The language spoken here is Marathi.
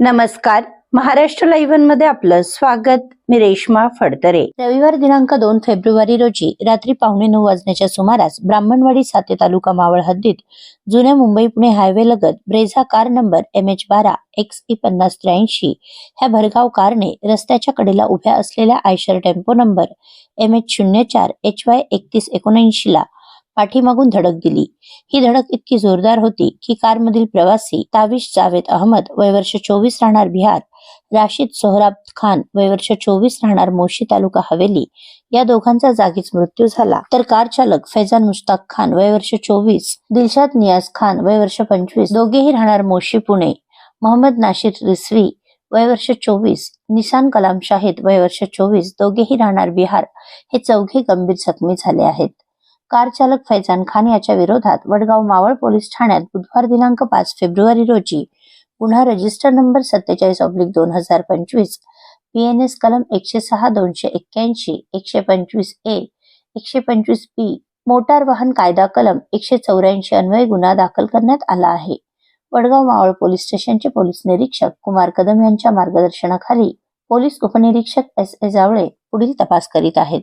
नमस्कार. महाराष्ट्र लाईव्हमध्ये आपलं स्वागत. मी रेश्मा फडतरे. रविवार दिनांक दोन फेब्रुवारी रोजी रात्री पावणे नऊ वाजण्याच्या सुमारास ब्राह्मणवाडी साते तालुका मावळ हद्दीत जुन्या मुंबई पुणे हायवे लगत Brezza car number M H बारा एक्स ई पन्नास त्र्याऐंशी ह्या भरगाव कारने रस्त्याच्या कडेला उभ्या असलेल्या Eicher tempo number M H शून्य चार एच वाय एकतीस एकोणऐंशी ला पाठीमागून धडक दिली. ही धडक इतकी जोरदार होती की कारमधील प्रवासी ताविश जावेद अहमद वय वर्ष चोवीस राहणार बिहार राशीद सोहराब खान वय वर्ष चोवीस राहणार मोशी तालुका हवेली या दोघांचा जागीच मृत्यू झाला. तर कार चालक फैजान मुश्ताक खान वयवर्ष चोवीस दिलशाद नियाज खान वयवर्ष पंचवीस दोघेही राहणार मोशी पुणे मोहम्मद नाशिर रिसवी वयवर्ष चोवीस निसान कलाम शाहिद वयवर्ष चोवीस दोघेही राहणार बिहार. हे चौघे गंभीर जखमी झाले आहेत. कार चालक फैजान खान याच्या विरोधात वडगाव मावळ पोलीस ठाण्यात बुधवार दिनांक पाच फेब्रुवारी रोजी गुन्हा रजिस्टर नंबर सत्तेचाळीस ऑब्लिक दोन हजार पंचवीस पी एन एस कलम एकशे सहा दोनशे एक्क्याऐंशी एकशे पंचवीस ए एकशे पंचवीस बी मोटार वाहन कायदा कलम एकशे चौऱ्याऐंशी अन्वये गुन्हा दाखल करण्यात आला आहे. वडगाव मावळ पोलीस स्टेशनचे पोलीस निरीक्षक कुमार कदम यांच्या मार्गदर्शनाखाली पोलीस उपनिरीक्षक एस ए जावळे पुढील तपास करीत आहेत.